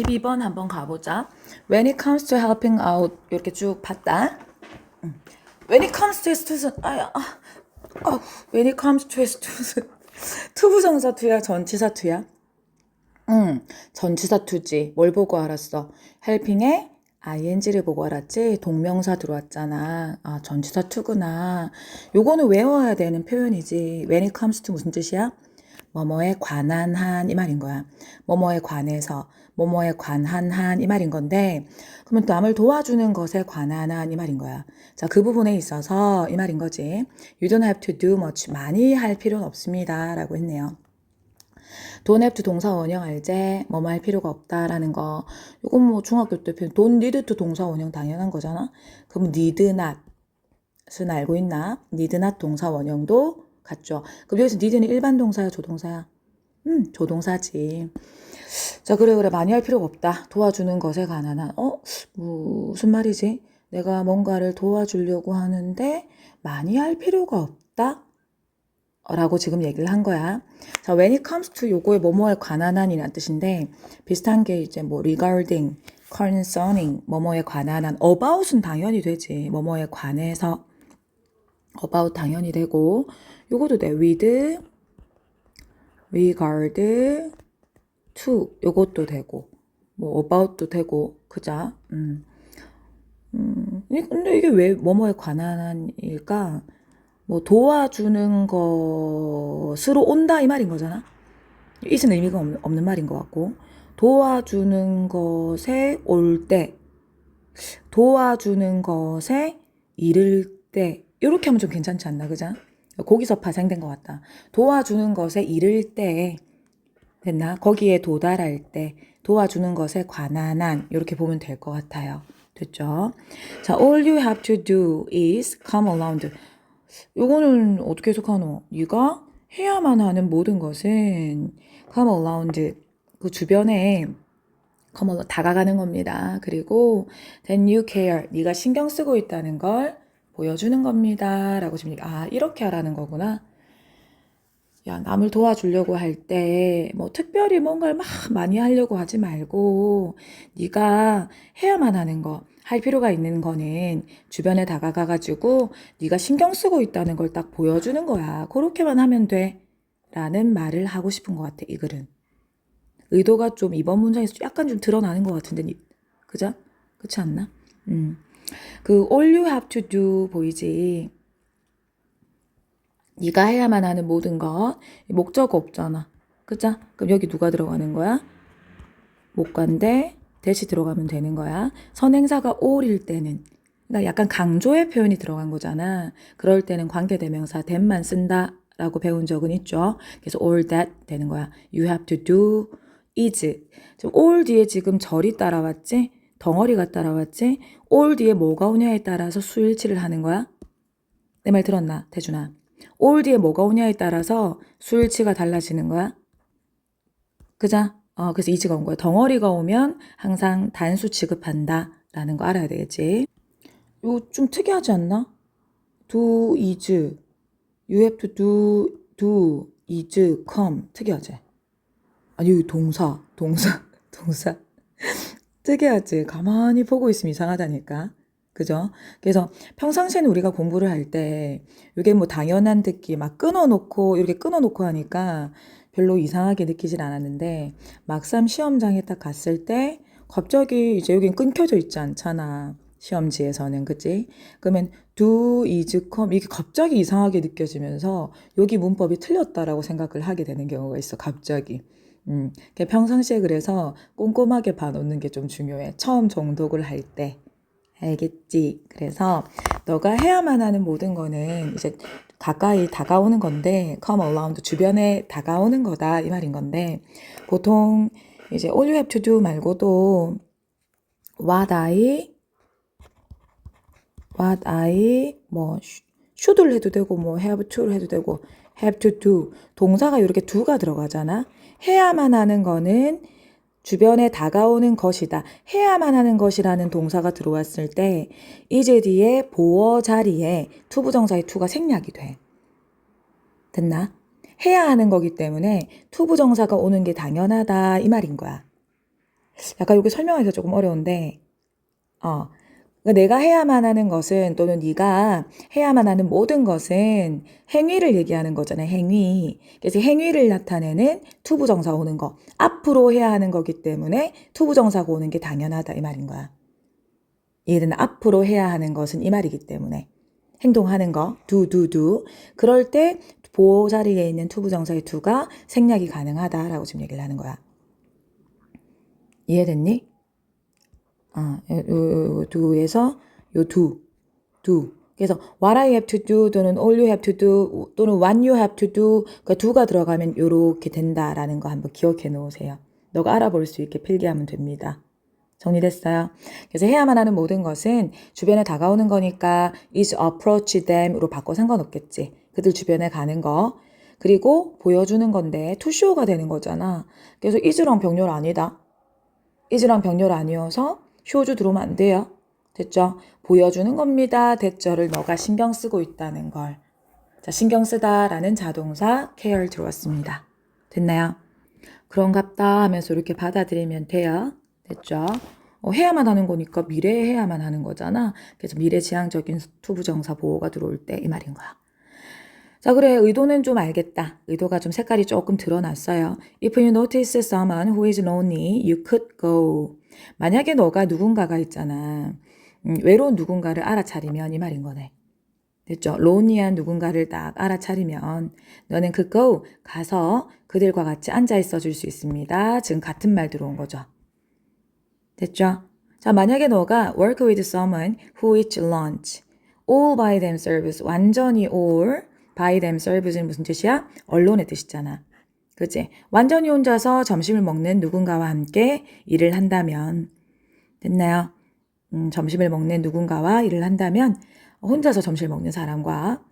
12번 한번 가보자. When it comes to helping out 이렇게 쭉 봤다. 음. When it comes to student, 아야, 아, 아, when it comes to student, 투부정사 투야, 전치사 투야? 응, 전치사 투지. 뭘 보고 알았어? helping에 ing를 보고 알았지? 동명사 들어왔잖아. 아, 전치사 투구나. 요거는 외워야 되는 표현이지. When it comes to 무슨 뜻이야? 뭐뭐에 관한 한 이 말인 거야. 뭐뭐에 관해서, 뭐뭐에 관한 한 이 말인 건데, 그러면 남을 도와주는 것에 관한 한 이 말인 거야. 자, 그 부분에 있어서 이 말인 거지. You don't have to do much. 많이 할 필요는 없습니다. 라고 했네요. don't have to 동사 원형 알제? 뭐뭐 할 필요가 없다라는 거. 이건 뭐 중학교 때 표현, don't need to 동사 원형 당연한 거잖아. 그럼 need not. 은 알고 있나? need not 동사 원형도 같죠. 그럼 여기서 need는 일반 동사야, 조동사야? 음, 조동사지. 자, 그래, 그래. 많이 할 필요가 없다. 도와주는 것에 관한 한. 어? 무슨 말이지? 내가 뭔가를 도와주려고 하는데 많이 할 필요가 없다? 라고 지금 얘기를 한 거야. 자, when it comes to 요거에 뭐뭐에 관한 한 이란 뜻인데 비슷한 게 이제 뭐 regarding, concerning, 뭐뭐에 관한 한 about은 당연히 되지. 뭐뭐에 관해서 about 당연히 되고 요것도 돼. with, regard, to 요것도 되고 뭐 about도 되고 그자. 음. 음. 이- 근데 이게 왜 뭐뭐에 관한 한일까? 뭐 도와주는 것으로 온다 이 말인 거잖아. 이는 의미가 없는, 없는 말인 것 같고 도와주는 것에 올 때, 도와주는 것에 이를 때 이렇게 하면 좀 괜찮지 않나 그죠? 거기서 파생된 것 같다. 도와주는 것에 이를 때 됐나? 거기에 도달할 때 도와주는 것에 관한 한 이렇게 보면 될 것 같아요. 됐죠? 자, all you have to do is come around. 요거는 어떻게 해석하노? 네가 해야만 하는 모든 것은 come around 그 주변에 come around 다가가는 겁니다. 그리고 then you care 네가 신경 쓰고 있다는 걸 보여주는 겁니다 라고 지금 얘기- 아 이렇게 하라는 거구나. 야 남을 도와주려고 할 때 뭐 특별히 뭔가를 막 많이 하려고 하지 말고 네가 해야만 하는 거 할 필요가 있는 거는 주변에 다가가 가지고 네가 신경 쓰고 있다는 걸 딱 보여주는 거야. 그렇게만 하면 돼. 라는 말을 하고 싶은 것 같아, 이 글은. 의도가 좀 이번 문장에서 약간 좀 드러나는 것 같은데, 니- 그죠? 그렇지 않나? 음. 그 all you have to do 보이지? 네가 해야만 하는 모든 것 목적 없잖아. 그죠? 그럼 여기 누가 들어가는 거야? 목관대 대시 들어가면 되는 거야. 선행사가 all일 때는 그러니까 약간 강조의 표현이 들어간 거잖아. 그럴 때는 관계대명사 that만 쓴다 라고 배운 적은 있죠. 그래서 all that 되는 거야. You have to do is. 지금 all 뒤에 지금 절이 따라왔지? 덩어리가 따라왔지? all 뒤에 뭐가 오냐에 따라서 수일치를 하는 거야. 내 말 들었나, 태준아? All 뒤에 뭐가 오냐에 따라서 수일치가 달라지는 거야. 그자? 어, 그래서 이지가 온 거야. 덩어리가 오면 항상 단수 취급한다. 라는 거 알아야 되겠지. 이거 좀 특이하지 않나? do, is. You have to do, do, is, come. 특이하지? 아니, 여기 동사, 동사, 동사. 특이하지? 가만히 보고 있으면 이상하다니까. 그죠? 그래서 평상시에는 우리가 공부를 할 때 이게 뭐 당연한 듣기 막 끊어놓고 이렇게 끊어놓고 하니까 별로 이상하게 느끼질 않았는데 막상 시험장에 딱 갔을 때 갑자기 이제 여긴 끊겨져 있지 않잖아. 시험지에서는 그치? 그러면 do, is, come 이게 갑자기 이상하게 느껴지면서 여기 문법이 틀렸다라고 생각을 하게 되는 경우가 있어. 갑자기. 음, 그게 평상시에 그래서 꼼꼼하게 봐놓는 게 좀 중요해. 처음 정독을 할 때. 알겠지? 그래서 너가 해야만 하는 모든 거는 이제 가까이 다가오는 건데, come around, 주변에 다가오는 거다, 이 말인 건데, 보통 이제 all you have to do 말고도 what I, what I, 뭐, should를 해도 되고, 뭐, have to를 해도 되고, have to do. 동사가 이렇게 do가 들어가잖아. 해야만 하는 거는 주변에 다가오는 것이다. 해야만 하는 것이라는 동사가 들어왔을 때 이제 뒤에 보어 자리에 투부정사의 투가 생략이 돼. 됐나? 해야 하는 거기 때문에 투부정사가 오는 게 당연하다 이 말인 거야. 약간 이렇게 설명하기가 조금 어려운데, 어, 내가 해야만 하는 것은 또는 네가 해야만 하는 모든 것은 행위를 얘기하는 거잖아요. 행위. 그래서 행위를 나타내는 투부정사 오는 거. 앞으로 해야 하는 거기 때문에 투부정사가 오는 게 당연하다 이 말인 거야. 얘는 앞으로 해야 하는 것은 이 말이기 때문에 행동하는 거 do 그럴 때 보호 자리에 있는 투부정사의 do가 생략이 가능하다라고 지금 얘기를 하는 거야. 이해됐니? 아, 요, 요, 요 do, do. 그래서 what I have to do 또는 all you have to do 또는 what you have to do 그 do가 들어가면 요렇게 된다라는 거 한번 기억해 놓으세요. 너가 알아볼 수 있게 필기하면 됩니다. 정리됐어요? 그래서 해야만 하는 모든 것은 주변에 다가오는 거니까 is approach them으로 바꿔 상관없겠지. 그들 주변에 가는 거. 그리고 보여주는 건데 show가 되는 거잖아. 그래서 is랑 병렬 아니다. is랑 병렬 아니어서 쇼주 들어오면 안 돼요. 됐죠? 보여주는 겁니다. 됐죠를 너가 신경 쓰고 있다는 걸. 자, 신경 쓰다라는 자동사 care 들어왔습니다. 됐나요? 그런갑다 하면서 이렇게 받아들이면 돼요. 됐죠? 어, 해야만 하는 거니까 미래에 해야만 하는 거잖아. 그래서 미래지향적인 투부정사 보호가 들어올 때 이 말인 거야. 자, 그래. 의도는 좀 알겠다. 의도가 좀 색깔이 조금 드러났어요. If you notice someone who is lonely, you could go. 만약에 너가 누군가가 있잖아. 음, 외로운 누군가를 알아차리면 이 말인 거네. 됐죠? lonely한 누군가를 딱 알아차리면 너는 그 go 가서 그들과 같이 앉아 있어 줄 수 있습니다. 지금 같은 말 들어온 거죠. 됐죠? 자, 만약에 너가 work with someone who eats lunch all by themselves 완전히 all by themselves는 무슨 뜻이야? 언론의 뜻이잖아. 그치? 완전히 혼자서 점심을 먹는 누군가와 함께 일을 한다면 됐나요? 음, 점심을 먹는 누군가와 일을 한다면 혼자서 점심을 먹는 사람과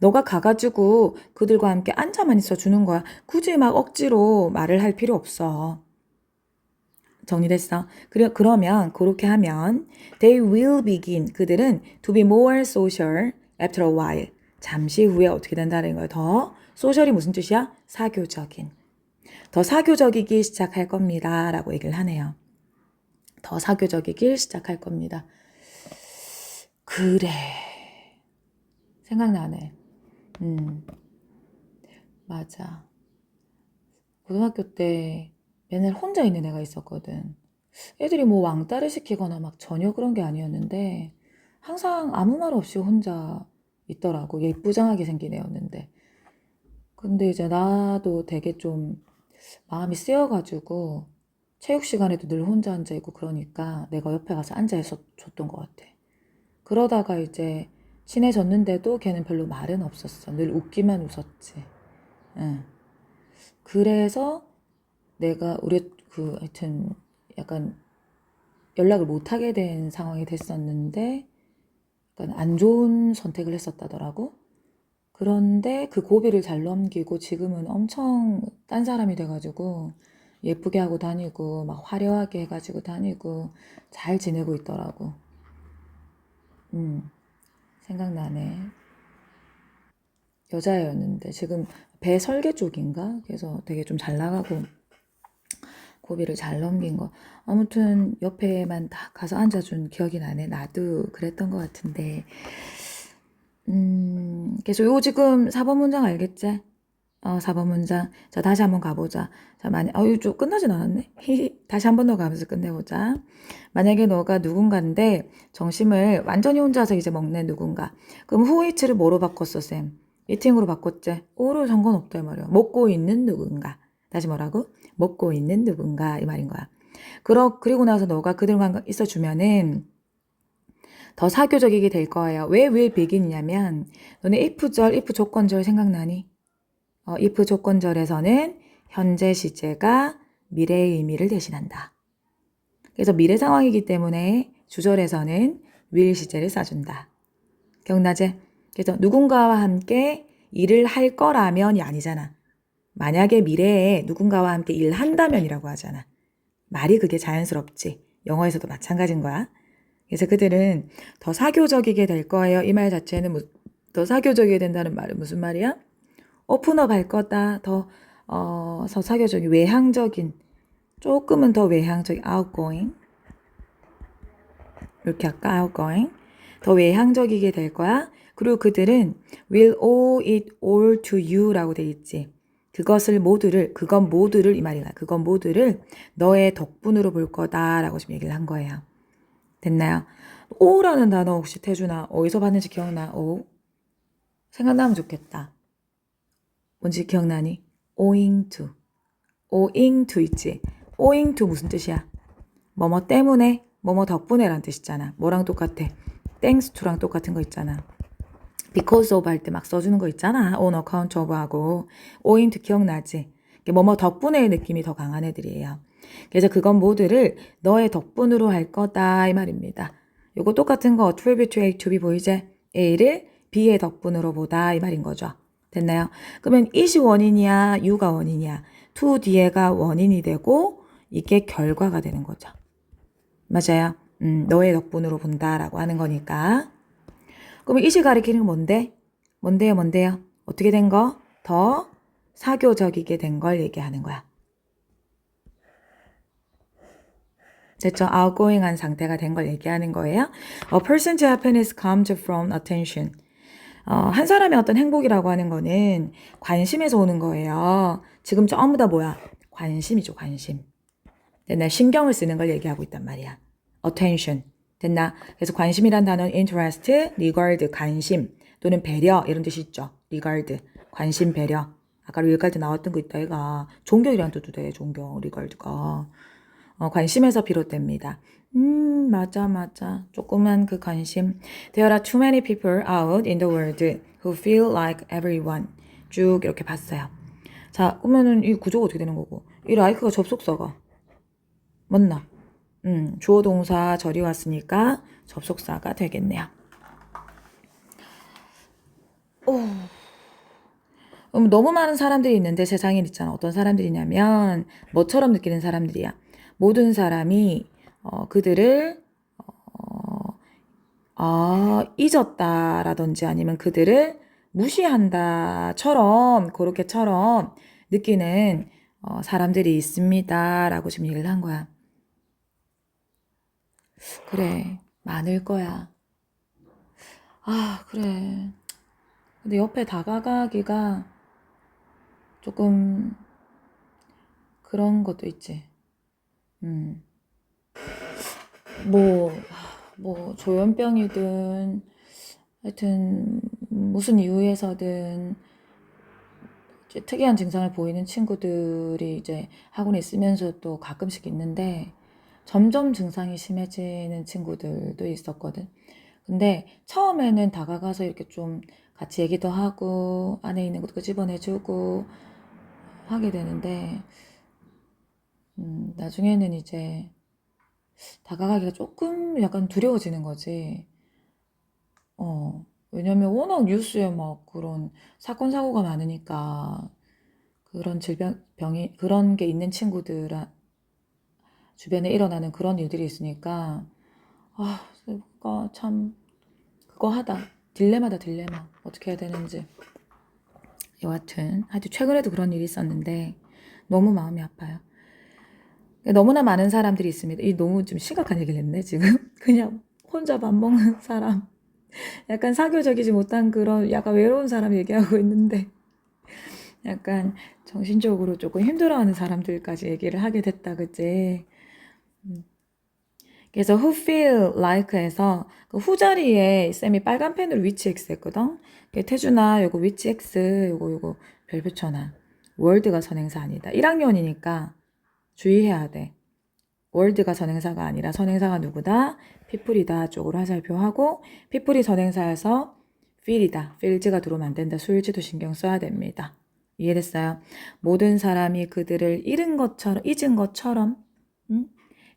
너가 가가지고 그들과 함께 앉아만 있어 주는 거야. 굳이 막 억지로 말을 할 필요 없어. 정리됐어. 그래, 그러면 그렇게 하면 they will begin 그들은 to be more social after a while 잠시 후에 어떻게 된다는 거예요. 더 소셜이 무슨 뜻이야? 사교적인. 더 사교적이기 시작할 겁니다. 라고 얘기를 하네요. 더 사교적이길 시작할 겁니다. 그래. 생각나네. 음. 맞아. 고등학교 때 맨날 혼자 있는 애가 있었거든. 애들이 뭐 왕따를 시키거나 막 전혀 그런 게 아니었는데 항상 아무 말 없이 혼자 있더라고. 예쁘장하게 생긴 애였는데. 근데 이제 나도 되게 좀 마음이 쓰여가지고 체육 시간에도 늘 혼자 앉아 있고 그러니까 내가 옆에 가서 앉아 있어 줬던 것 같아. 그러다가 이제 친해졌는데도 걔는 별로 말은 없었어. 늘 웃기만 웃었지. 응. 그래서 내가 우리 그 하여튼 약간 연락을 못 하게 된 상황이 됐었는데 약간 안 좋은 선택을 했었다더라고. 그런데 그 고비를 잘 넘기고 지금은 엄청 딴 사람이 돼가지고 예쁘게 하고 다니고 막 화려하게 해가지고 다니고 잘 지내고 있더라고. 음, 생각나네. 여자애였는데 지금 배 설계 쪽인가? 그래서 되게 좀 잘 나가고 고비를 잘 넘긴 거. 아무튼 옆에만 딱 가서 앉아준 기억이 나네. 나도 그랬던 것 같은데. 음, 그래서 요 지금 4번 문장 알겠지? 어, 4번 문장. 자, 다시 한번 가보자. 자, 만약, 어, 이거 끝나진 않았네? 다시 한 번 더 가면서 끝내보자. 만약에 너가 누군가인데, 정심을 완전히 혼자서 이제 먹는 누군가. 그럼 후이츠를 뭐로 바꿨어, 쌤? 이팅으로 바꿨지? 오로 상관없다, 이 말이야. 먹고 있는 누군가. 다시 뭐라고? 먹고 있는 누군가, 이 말인 거야. 그러, 그리고 나서 너가 그들과 있어주면은, 더 사교적이게 될 거예요. 왜, 왜 beg인이냐면, 너네 if절, if 조건절 생각나니? 어, if 조건절에서는 현재 시제가 미래의 의미를 대신한다. 그래서 미래 상황이기 때문에 주절에서는 will 시제를 써준다. 기억나지? 그래서 누군가와 함께 일을 할 거라면이 아니잖아. 만약에 미래에 누군가와 함께 일을 한다면이라고 하잖아. 말이 그게 자연스럽지. 영어에서도 마찬가지인 거야. 그래서 그들은 더 사교적이게 될 거예요. 이 말 자체는 더 사교적이게 된다는 말은 무슨 말이야? 오픈업 할 거다. 더, 어, 더 사교적인, 외향적인, 조금은 더 외향적 outgoing 이렇게 할까 outgoing 더 외향적이게 될 거야. 그리고 그들은 will owe it all to you라고 돼 있지. 그것을 모두를 그건 모두를 이 말이야. 그건 모두를 너의 덕분으로 볼 거다 라고 지금 얘기를 한 거예요. 됐나요? 오라는 단어 혹시 태준아 어디서 봤는지 기억나? 오 생각나면 좋겠다. 뭔지 기억나니? owing to 있지. owing 무슨 뜻이야? 뭐뭐 때문에 뭐뭐 덕분에 란 뜻이잖아. 뭐랑 똑같아? to랑 똑같은 거 있잖아. because of 할 때 막 써주는 거 있잖아. on account of 하고 owing 기억나지? 뭐뭐 덕분의 느낌이 더 강한 애들이에요. 그래서 그건 모두를 너의 덕분으로 할 거다 이 말입니다. 요거 똑같은 거 attribute to A to B 보이지? A를 B의 덕분으로 보다 이 말인 거죠. 됐나요? 그러면 it이 원인이야, you가 원인이야. to 뒤에가 원인이 되고 이게 결과가 되는 거죠. 맞아요. 음, 너의 덕분으로 본다라고 하는 거니까. 그러면 it이 가리키는 건 뭔데? 뭔데요, 뭔데요? 어떻게 된 거? 더 사교적이게 된 걸 얘기하는 거야. 됐죠? outgoing한 상태가 된 걸 얘기하는 거예요. A person's happiness comes from attention. 어, 한 사람의 어떤 행복이라고 하는 거는 관심에서 오는 거예요. 지금 전부 다 뭐야? 관심이죠, 관심. 됐나? 신경을 쓰는 걸 얘기하고 있단 말이야. attention. 됐나? 그래서 관심이란 단어는 interest, regard, 관심 또는 배려 이런 뜻이 있죠. regard, 관심, 배려. 아까 regard 나왔던 거 있다, 얘가. 존경이란 뜻도 돼, 존경, regard가. 어, 관심에서 비롯됩니다. 음, 맞아, 맞아. 조그만 그 관심. There are too many people out in the world who feel like everyone. 쭉 이렇게 봤어요. 자, 그러면은 이 구조가 어떻게 되는 거고? 이 like가 접속사가. 맞나? 음, 주어 동사 절이 왔으니까 접속사가 되겠네요. 오. 음, 너무 많은 사람들이 있는데 세상에 있잖아. 어떤 사람들이냐면 뭐처럼 느끼는 사람들이야. 모든 사람이 어, 그들을 어, 아, 잊었다라든지 아니면 그들을 무시한다처럼 그렇게처럼 느끼는 어, 사람들이 있습니다라고 지금 얘기를 한 거야. 그래, 많을 거야. 아, 그래. 근데 옆에 다가가기가 조금 그런 것도 있지. 음. 뭐, 뭐, 조현병이든, 하여튼, 무슨 이유에서든, 특이한 증상을 보이는 친구들이 이제 학원에 있으면서 또 가끔씩 있는데, 점점 증상이 심해지는 친구들도 있었거든. 근데 처음에는 다가가서 이렇게 좀 같이 얘기도 하고, 안에 있는 것도 집어내주고, 하게 되는데, 음, 나중에는 이제 다가가기가 조금 약간 두려워지는 거지. 어, 왜냐면 워낙 뉴스에 막 그런 사건, 사고가 많으니까 그런 질병, 병이, 그런 게 있는 친구들 주변에 일어나는 그런 일들이 있으니까 아, 그거 참, 그거 하다. 딜레마다, 딜레마. 어떻게 해야 되는지. 여하튼, 하여튼 최근에도 그런 일이 있었는데 너무 마음이 아파요. 너무나 많은 사람들이 있습니다. 이 너무 좀 심각한 얘기를 했네, 지금. 그냥 혼자 밥 먹는 사람. 약간 사교적이지 못한 그런 약간 외로운 사람 얘기하고 있는데. 약간 정신적으로 조금 힘들어하는 사람들까지 얘기를 하게 됐다, 그치? 음. 그래서 who feel like에서 그 후자리에 쌤이 빨간 펜으로 위치 X 했거든? 태준아, 요거 위치 X, 요거, 요거 별 붙여놔. 월드가 선행사 아니다. 1학년이니까 주의해야 돼. 월드가 선행사가 아니라 선행사가 누구다? 피플이다 쪽으로 화살표하고 피플이 선행사여서 feel이다. feels가 들어오면 안 된다. 수일지도 신경 써야 됩니다. 이해됐어요? 모든 사람이 그들을 잃은 것처럼 잊은 것처럼 음?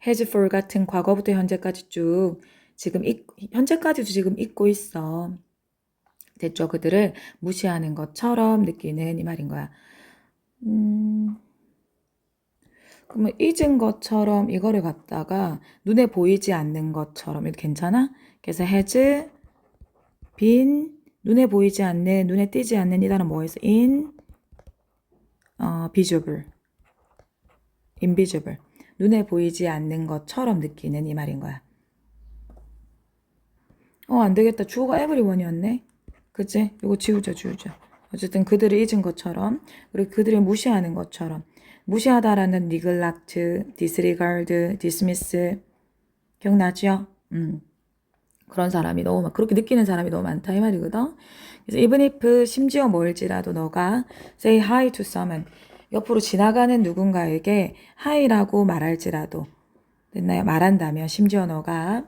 has 같은 과거부터 현재까지 쭉 지금 잊, 현재까지도 지금 잊고 있어. 됐죠? 그들을 무시하는 것처럼 느끼는 이 말인 거야. 음... 그러면 잊은 것처럼 이거를 갖다가 눈에 보이지 않는 것처럼 이거 괜찮아? 그래서 has been 눈에 보이지 않는 눈에 띄지 않는 이 단어 뭐였어? in 어, visible invisible 눈에 보이지 않는 것처럼 느끼는 이 말인 거야. 어, 안 되겠다. 주어가 everyone이었네. 그치? 이거 지우자, 지우자. 어쨌든 그들을 잊은 것처럼, 그리고 그들을 무시하는 것처럼. 무시하다라는 neglect, disregard, dismiss. 기억나죠? 음. 그런 사람이 너무 많, 그렇게 느끼는 사람이 너무 많다 이 말이거든. 그래서 even if 심지어 뭘지라도 너가 say hi to someone 옆으로 지나가는 누군가에게 hi라고 말할지라도 됐나요? 말한다면 심지어 너가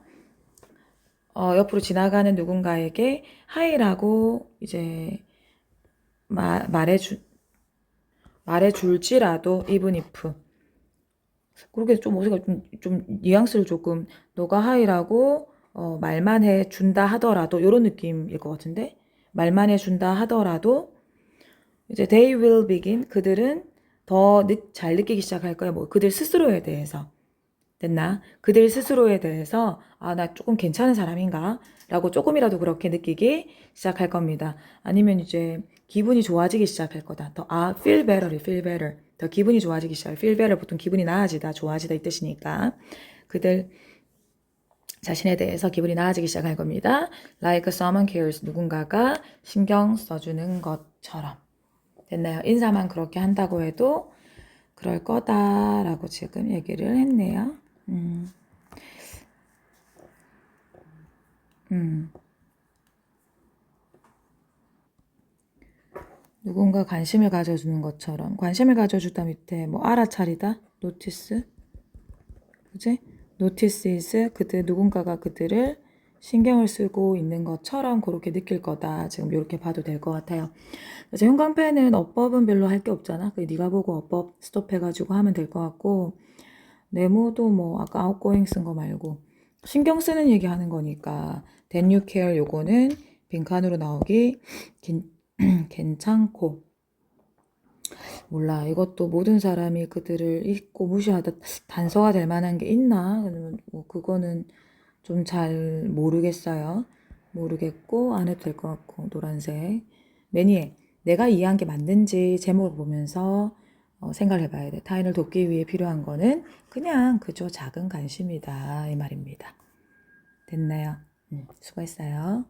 어, 옆으로 지나가는 누군가에게 hi라고 이제 마, 말해주 말해 줄지라도 even if. 그렇게 좀 어색해 좀, 좀 뉘앙스를 조금 너가 하이라고 어, 말만 해 준다 하더라도 이런 느낌일 것 같은데? 말만 해 준다 하더라도 이제 they will begin. 그들은 더 잘 느끼기 시작할 거야 뭐 그들 스스로에 대해서. 됐나? 그들 스스로에 대해서 아 나 조금 괜찮은 사람인가? 라고 조금이라도 그렇게 느끼기 시작할 겁니다. 아니면 이제 기분이 좋아지기 시작할 거다 더 아 feel better feel better 더 기분이 좋아지기 시작 feel better 보통 기분이 나아지다 좋아지다 이 뜻이니까 그들 자신에 대해서 기분이 나아지기 시작할 겁니다. Like someone cares. 누군가가 신경 써주는 것처럼. 됐나요? 인사만 그렇게 한다고 해도 그럴 거다라고 지금 얘기를 했네요. 음. 음. 누군가 관심을 가져주는 것처럼 관심을 가져주다 밑에 뭐 알아차리다 노티스 그지? 노티스 이즈 그들 누군가가 그들을 신경을 쓰고 있는 것처럼 그렇게 느낄 거다. 지금 이렇게 봐도 될 것 같아요. 그래서 형광펜은 어법은 별로 할 게 없잖아. 그 네가 보고 어법 스톱해가지고 하면 될 것 같고 네모도 뭐 아까 아웃고잉 쓴 거 말고 신경 쓰는 얘기 하는 거니까 you care 요거는 빈칸으로 나오기 긴- 괜찮고 몰라. 이것도 모든 사람이 그들을 잊고 무시하다 단서가 될 만한 게 있나? 뭐 그거는 좀 잘 모르겠어요. 모르겠고 안 해도 될 것 같고 노란색 매니에 내가 이해한 게 맞는지 제목을 보면서 어, 생각을 해봐야 돼. 타인을 돕기 위해 필요한 거는 그냥 그저 작은 관심이다 이 말입니다. 됐나요? 음, 수고했어요.